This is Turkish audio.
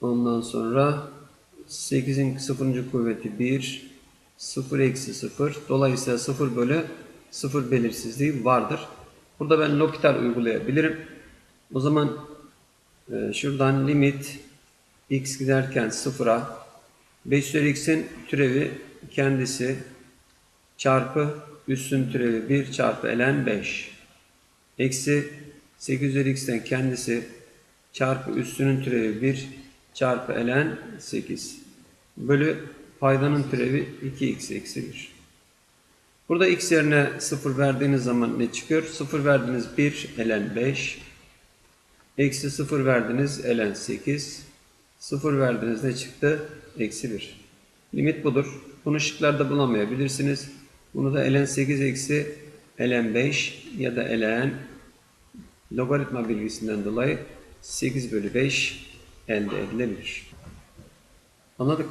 Ondan sonra 8'in 0. kuvveti 1. 0 eksi 0. Dolayısıyla 0 bölü 0 belirsizliği vardır. Burada ben L'Hopital uygulayabilirim. O zaman e, şuradan limit x giderken 0'a 5 üzeri x'in türevi kendisi çarpı üssün türevi 1 çarpı ln 5. Eksi 8 üzeri x'ten kendisi çarpı üstünün türevi 1 çarpı ln 8. Bölü paydanın türevi 2x eksi 1. Burada x yerine 0 verdiğiniz zaman ne çıkıyor? 0 verdiniz 1 ln 5. Eksi 0 verdiniz ln 8. 0 verdiniz ne çıktı? Eksi 1. Limit budur. Bunu şıklarda bulamayabilirsiniz. Bunu da ln 8 eksi ln 5 ya da ln logaritma bilgisinden dolayı 8 bölü 5 elde edilebilir. Anladık.